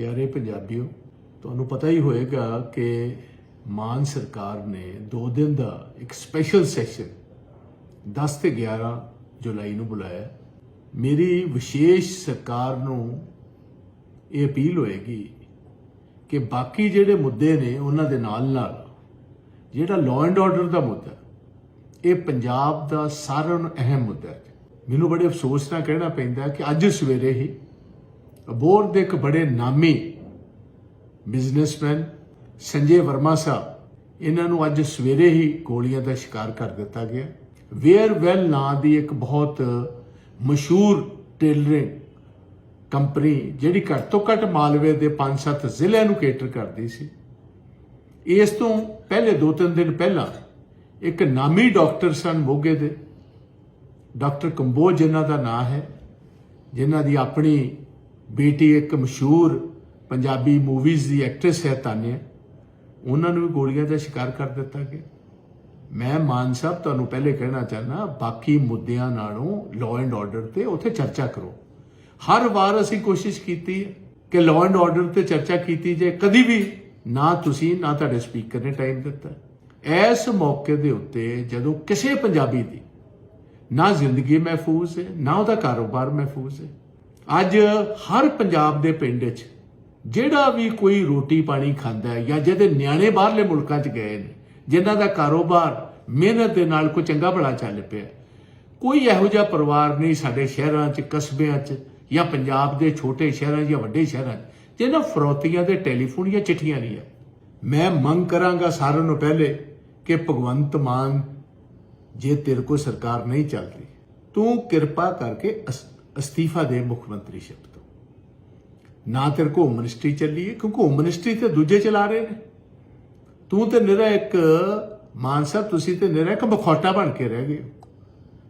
ਪਿਆਰੇ ਪੰਜਾਬੀਓ, ਤੁਹਾਨੂੰ ਪਤਾ ਹੀ ਹੋਏਗਾ ਕਿ ਮਾਨ ਸਰਕਾਰ ਨੇ 2 ਦਿਨ ਦਾ ਇੱਕ ਸਪੈਸ਼ਲ ਸੈਸ਼ਨ 10 ਤੇ 11 ਜੁਲਾਈ ਨੂੰ ਬੁਲਾਇਆ। ਮੇਰੀ ਵਿਸ਼ੇਸ਼ ਸਰਕਾਰ ਨੂੰ ਇਹ ਅਪੀਲ ਹੋਏਗੀ ਕਿ ਬਾਕੀ ਜਿਹੜੇ ਮੁੱਦੇ ਨੇ ਉਹਨਾਂ ਦੇ ਨਾਲ ਨਾਲ ਜਿਹੜਾ ਲਾਅ ਐਂਡ ਆਰਡਰ ਦਾ ਮੁੱਦਾ, ਇਹ ਪੰਜਾਬ ਦਾ ਸਾਰਿਆਂ ਨੂੰ ਅਹਿਮ ਮੁੱਦਾ ਹੈ। ਮੈਨੂੰ ਬੜੇ ਅਫਸੋਸ ਨਾਲ ਕਹਿਣਾ ਪੈਂਦਾ ਕਿ ਅੱਜ ਸਵੇਰੇ ਹੀ ਅਬੋਰ ਦੇ ਇੱਕ ਬੜੇ ਨਾਮੀ ਬਿਜ਼ਨਸਮੈਨ ਸੰਜੇ ਵਰਮਾ ਸਾਹਿਬ, ਇਹਨਾਂ ਨੂੰ ਅੱਜ ਸਵੇਰੇ ਹੀ ਗੋਲੀਆਂ ਦਾ ਸ਼ਿਕਾਰ ਕਰ ਦਿੱਤਾ ਗਿਆ। ਵੇਅਰ ਵੈਲ ਨਾਂ ਦੀ ਇੱਕ ਬਹੁਤ ਮਸ਼ਹੂਰ ਟੇਲਰਿੰਗ ਕੰਪਨੀ ਜਿਹੜੀ ਘੱਟ ਤੋਂ ਘੱਟ ਮਾਲਵੇ ਦੇ 5-7 ਜ਼ਿਲ੍ਹਿਆਂ ਨੂੰ ਕੇਟਰ ਕਰਦੀ ਸੀ। ਇਸ ਤੋਂ ਪਹਿਲੇ 2-3 ਦਿਨ ਪਹਿਲਾਂ ਇੱਕ ਨਾਮੀ ਡਾਕਟਰ ਸਨ ਮੋਗੇ ਦੇ। ਡਾਕਟਰ ਕੰਬੋਜ ਜਿਨ੍ਹਾਂ ਦਾ ਨਾਂ ਹੈ, ਜਿਨ੍ਹਾਂ ਦੀ ਆਪਣੀ ਬੇਟੀ ਇੱਕ ਮਸ਼ਹੂਰ ਪੰਜਾਬੀ ਮੂਵੀਜ਼ ਦੀ ਐਕਟਰੈਸ ਹੈ ਤਾਨਿਆ। ਉਹਨਾਂ ਨੂੰ ਵੀ ਗੋਲੀਆਂ ਦਾ ਸ਼ਿਕਾਰ ਕਰ ਦਿੱਤਾ ਗਿਆ। ਮੈਂ ਮਾਨ ਸਾਹਿਬ, ਤੁਹਾਨੂੰ ਪਹਿਲੇ ਕਹਿਣਾ ਚਾਹਨਾ ਬਾਕੀ ਮੁੱਦਿਆਂ ਨਾਲੋਂ ਲਾਅ ਐਂਡ ਆਰਡਰ ਤੇ ਉੱਥੇ ਚਰਚਾ ਕਰੋ। ਹਰ ਵਾਰ ਅਸੀਂ ਕੋਸ਼ਿਸ਼ ਕੀਤੀ ਹੈ ਕਿ ਲਾਅ ਐਂਡ ਆਰਡਰ ਤੇ ਚਰਚਾ ਕੀਤੀ ਜੇ ਕਦੀ ਵੀ ਨਾ ਤੁਸੀਂ, ਨਾ ਤੁਹਾਡੇ ਸਪੀਕਰ ਨੇ ਟਾਈਮ ਦਿੱਤਾ। ਇਸ ਮੌਕੇ ਦੇ ਉੱਤੇ ਜਦੋਂ ਕਿਸੇ ਪੰਜਾਬੀ ਦੀ ਨਾ ਜ਼ਿੰਦਗੀ ਮਹਿਫੂਜ਼ ਹੈ, ਨਾ ਉਹਦਾ ਕਾਰੋਬਾਰ ਮਹਿਫੂਜ਼ ਹੈ ਅੱਜ ਹਰ ਪੰਜਾਬ ਦੇ ਪਿੰਡ 'ਚ ਜਿਹੜਾ ਵੀ ਕੋਈ ਰੋਟੀ ਪਾਣੀ ਖਾਂਦਾ ਹੈ ਜਾਂ ਜਿਹਦੇ ਨਿਆਣੇ ਬਾਹਰਲੇ ਮੁਲਕਾਂ 'ਚ ਗਏ ਨੇ, ਜਿਨ੍ਹਾਂ ਦਾ ਕਾਰੋਬਾਰ ਮਿਹਨਤ ਦੇ ਨਾਲ ਕੋਈ ਚੰਗਾ ਭਲਾ ਚੱਲ ਪਿਆ, ਕੋਈ ਇਹੋ ਜਿਹਾ ਪਰਿਵਾਰ ਨਹੀਂ ਸਾਡੇ ਸ਼ਹਿਰਾਂ 'ਚ, ਕਸਬਿਆਂ 'ਚ ਜਾਂ ਪੰਜਾਬ ਦੇ ਛੋਟੇ ਸ਼ਹਿਰਾਂ ਜਾਂ ਵੱਡੇ ਸ਼ਹਿਰਾਂ 'ਚ, ਜਿਹਨਾਂ ਫਰੋਤੀਆਂ ਦੇ ਟੈਲੀਫੋਨ ਜਾਂ ਚਿੱਠੀਆਂ ਨਹੀਂ ਹੈ ਮੈਂ ਮੰਗ ਕਰਾਂਗਾ ਸਾਰਿਆਂ ਨੂੰ ਪਹਿਲੇ ਕਿ ਭਗਵੰਤ ਮਾਨ, ਜੇ ਤੇਰੇ ਕੋ ਸਰਕਾਰ ਨਹੀਂ ਚੱਲਦੀ ਤੂੰ ਕਿਰਪਾ ਕਰਕੇ ਅਸ- ਅਸਤੀਫਾ ਦੇ ਮੁੱਖ ਮੰਤਰੀ ਸ਼ਿਪ ਤੋਂ। ਨਾ ਤੇਰੇ ਕੋ ਹੋਮ ਮਿਨਿਸਟਰੀ ਚੱਲੀ ਹੈ ਕਿਉਂਕਿ ਹੋਮ ਮਿਨਿਸਟਰੀ ਤੇ ਦੂਜੇ ਚਲਾ ਰਹੇ ਨੇ। ਤੂੰ ਤੇ ਨਿਰਾ ਇੱਕ ਮਾਨ ਸਾਹਿਬ, ਤੁਸੀਂ ਤੇ ਨਿਰਾ ਇੱਕ ਬਖੌਟਾ ਬਣ ਕੇ ਰਹਿ ਗਏ ਹੋ।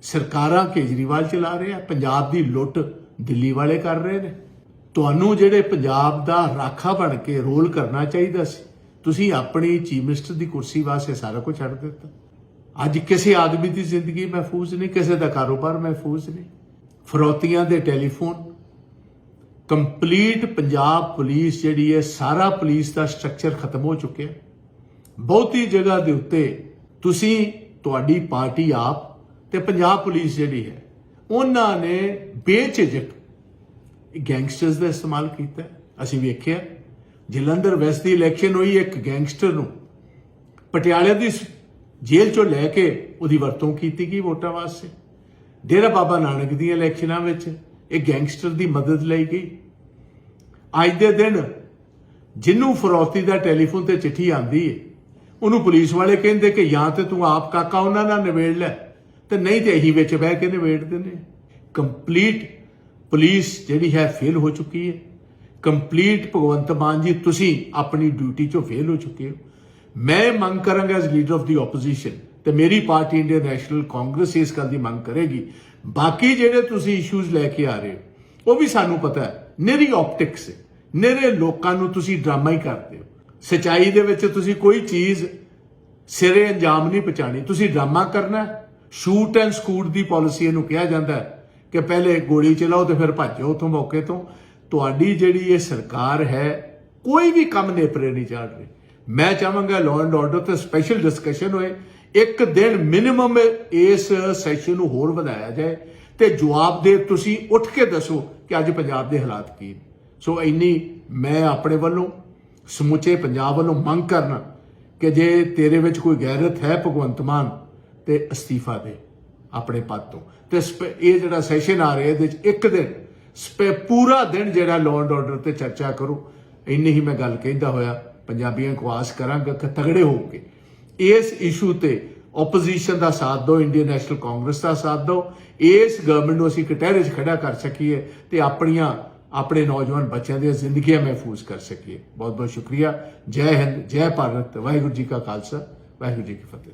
ਸਰਕਾਰਾਂ ਕੇਜਰੀਵਾਲ ਚਲਾ ਰਹੇ ਆ, ਪੰਜਾਬ ਦੀ ਲੁੱਟ ਦਿੱਲੀ ਵਾਲੇ ਕਰ ਰਹੇ ਨੇ। ਤੁਹਾਨੂੰ ਜਿਹੜੇ ਪੰਜਾਬ ਦਾ ਰਾਖਾ ਬਣ ਕੇ ਰੋਲ ਕਰਨਾ ਚਾਹੀਦਾ ਸੀ, ਤੁਸੀਂ ਆਪਣੀ ਚੀਫ ਮਿਨਿਸਟਰ ਦੀ ਕੁਰਸੀ ਵਾਸਤੇ ਸਾਰਾ ਕੁਝ ਛੱਡ ਦਿੱਤਾ। ਅੱਜ ਕਿਸੇ ਆਦਮੀ ਦੀ ਜ਼ਿੰਦਗੀ ਮਹਿਫੂਜ਼ ਨਹੀਂ, ਕਿਸੇ ਦਾ ਕਾਰੋਬਾਰ ਮਹਿਫੂਜ਼ ਨਹੀਂ। ਫਰੋਤੀਆਂ ਦੇ ਟੈਲੀਫੋਨ, ਕੰਪਲੀਟ ਪੰਜਾਬ ਪੁਲਿਸ ਜਿਹੜੀ ਹੈ, ਸਾਰਾ ਪੁਲਿਸ ਦਾ ਸਟਰਕਚਰ ਖਤਮ ਹੋ ਚੁੱਕਿਆ ਬਹੁਤੀ ਜਗ੍ਹਾ ਦੇ ਉੱਤੇ ਤੁਸੀਂ, ਤੁਹਾਡੀ ਪਾਰਟੀ ਆਪ ਤੇ ਪੰਜਾਬ ਪੁਲਿਸ ਜਿਹੜੀ ਹੈ, ਉਹਨਾਂ ਨੇ ਬੇਝਿਜਕ ਗੈਂਗਸਟਰਸ ਦਾ ਇਸਤੇਮਾਲ ਕੀਤਾ ਅਸੀਂ ਵੇਖਿਆ, ਜਲੰਧਰ ਵੈਸਟ ਦੀ ਇਲੈਕਸ਼ਨ ਹੋਈ ਇੱਕ ਗੈਂਗਸਟਰ ਨੂੰ, ਪਟਿਆਲੇ ਦੀ ਸ- ਜੇਲ੍ਹ ਚੋਂ ਲੈ ਕੇ ਉਹਦੀ ਵਰਤੋਂ ਕੀਤੀ ਗਈ ਵੋਟਾਂ ਵਾਸਤੇ। ਡੇਰਾ ਬਾਬਾ ਨਾਨਕ ਦੀਆਂ ਇਲੈਕਸ਼ਨਾਂ ਵਿੱਚ ਇਹ ਗੈਂਗਸਟਰ ਦੀ ਮਦਦ ਲਈ ਗਈ। ਅੱਜ ਦੇ ਦਿਨ ਜਿਹਨੂੰ ਫਰੋਤੀ ਦਾ ਟੈਲੀਫੋਨ ਤੇ ਚਿੱਠੀ ਆਂਦੀ ਏ। ਉਹਨੂੰ ਪੁਲਿਸ ਵਾਲੇ ਕਹਿੰਦੇ ਕਿ ਜਾਂ ਤੇ ਤੂੰ ਆਪ ਕਾਕਾ ਉਹਨਾਂ ਨਾਲ ਨਿਬੇੜ ਲੈ ਤੇ ਨਹੀਂ ਤੇ ਇਹੀ ਵਿੱਚ ਬਹਿ ਕੇ ਨਿਬੇੜਦੇ ਨੇ ਕੰਪਲੀਟ ਪੁਲਿਸ ਜਿਹੜੀ ਹੈ ਫੇਲ ਹੋ ਚੁੱਕੀ ਹੈ ਕੰਪਲੀਟ ਭਗਵੰਤ ਮਾਨ ਜੀ, ਤੁਸੀਂ ਆਪਣੀ ਡਿਊਟੀ ਚੋਂ ਫੇਲ ਹੋ ਚੁੱਕੇ ਹੋ। ਮੈਂ ਮੰਗ ਕਰਾਂਗਾ as leader of the opposition ਤੇ ਮੇਰੀ ਪਾਰਟੀ ਇੰਡੀਅਨ ਨੈਸ਼ਨਲ ਕਾਂਗਰਸ ਇਸ ਗੱਲ ਦੀ ਮੰਗ ਕਰੇਗੀ। ਬਾਕੀ ਜਿਹੜੇ ਤੁਸੀਂ ਇਸ਼ੂਜ਼ ਲੈ ਕੇ ਆ ਰਹੇ ਹੋ, ਉਹ ਵੀ ਸਾਨੂੰ ਪਤਾ ਹੈ। ਨਿਰੀ ਆਪਟਿਕਸ ਹੈ। ਨਿਰੇ ਲੋਕਾਂ ਨੂੰ ਤੁਸੀਂ ਡਰਾਮਾ ਹੀ ਕਰਦੇ ਹੋ। ਸਚਾਈ ਦੇ ਵਿੱਚ ਤੁਸੀਂ ਕੋਈ ਚੀਜ਼ ਸਿਰੇ ਅੰਜਾਮ ਨਹੀਂ ਪਹੁੰਚਾਣੀ ਤੁਸੀਂ ਡਰਾਮਾ ਕਰਨਾ ਸ਼ੂਟ ਐਂਡ ਸਕੂਟ ਦੀ ਪਾਲਿਸੀ ਇਹਨੂੰ ਕਿਹਾ ਜਾਂਦਾ ਹੈ ਕਿ ਪਹਿਲੇ ਗੋਲੀ ਚਲਾਓ ਤੇ ਫਿਰ ਭੱਜੋ ਉਥੋਂ ਮੌਕੇ ਤੋਂ। ਤੁਹਾਡੀ ਜਿਹੜੀ ਇਹ ਸਰਕਾਰ ਹੈ, ਕੋਈ ਵੀ ਕੰਮ ਨੇਪਰੇ ਨਹੀਂ ਚਾੜ ਰਹੀ। ਮੈਂ ਚਾਹਾਂਗਾ ਲਾਅ ਐਂਡ ਆਰਡਰ ਤੇ ਸਪੈਸ਼ਲ ਡਿਸਕਸ਼ਨ ਹੋਏ। ਇੱਕ ਦਿਨ ਮਿਨੀਮਮ ਇਸ ਸੈਸ਼ਨ ਨੂੰ ਹੋਰ ਵਧਾਇਆ ਜਾਏ ਤੇ ਜਵਾਬ ਦੇ ਤੁਸੀਂ ਉੱਠ ਕੇ ਦੱਸੋ ਕਿ ਅੱਜ ਪੰਜਾਬ ਦੇ ਹਾਲਾਤ ਕੀ ਨੇ। ਸੋ ਇੰਨੀ ਮੈਂ ਆਪਣੇ ਵੱਲੋਂ, ਸਮੁੱਚੇ ਪੰਜਾਬ ਵੱਲੋਂ ਮੰਗ ਕਰਨਾ ਕਿ ਜੇ ਤੇਰੇ ਵਿੱਚ ਕੋਈ ਗੈਰਤ ਹੈ ਭਗਵੰਤ ਮਾਨ ਤੇ ਅਸਤੀਫਾ ਦੇ ਆਪਣੇ ਪਦ ਤੋਂ। ਤੇ ਸਪੈ- ਇਹ ਜਿਹੜਾ ਸੈਸ਼ਨ ਆ ਰਿਹਾ ਇਹਦੇ ਵਿੱਚ ਇੱਕ ਦਿਨ, ਸਪੈ, ਪੂਰਾ ਦਿਨ ਜਿਹੜਾ ਲਾਅ ਐਂਡ ਆਰਡਰ ਤੇ ਚਰਚਾ ਕਰੋ। ਇੰਨੀ ਹੀ ਮੈਂ ਗੱਲ ਕਹਿੰਦਾ ਹੋਇਆ। ਪੰਜਾਬੀਆਂ ਨੂੰ ਆਸ ਕਰਾਂਗਾ ਕਿ ਤਗੜੇ ਹੋ ਕੇ ਇਸ ਇਸ਼ੂ ਤੇ ਆਪੋਜੀਸ਼ਨ ਦਾ ਸਾਥ ਦਿਓ ਇੰਡੀਅਨ ਨੈਸ਼ਨਲ ਕਾਂਗਰਸ ਦਾ ਸਾਥ ਦਿਓ, ਇਸ ਗਵਰਨਮੈਂਟ ਨੂੰ ਅਸੀਂ ਕਟਹਿਰੇ 'ਚ ਖੜਾ ਕਰ ਸਕੀਏ ਤੇ ਆਪਣੀਆਂ, ਆਪਣੇ ਨੌਜਵਾਨ ਬੱਚਿਆਂ ਦੀਆਂ ਜ਼ਿੰਦਗੀਆਂ ਮਹਿਫੂਜ਼ ਕਰ ਸਕੀਏ। ਬਹੁਤ ਬਹੁਤ ਸ਼ੁਕਰੀਆ। ਜੈ ਹਿੰਦ, ਜੈ ਭਾਰਤ, ਵਾਹਿਗੁਰੂ ਜੀ ਕਾ ਖਾਲਸਾ, ਵਾਹਿਗੁਰੂ ਜੀ ਕੀ ਫਤਿਹ।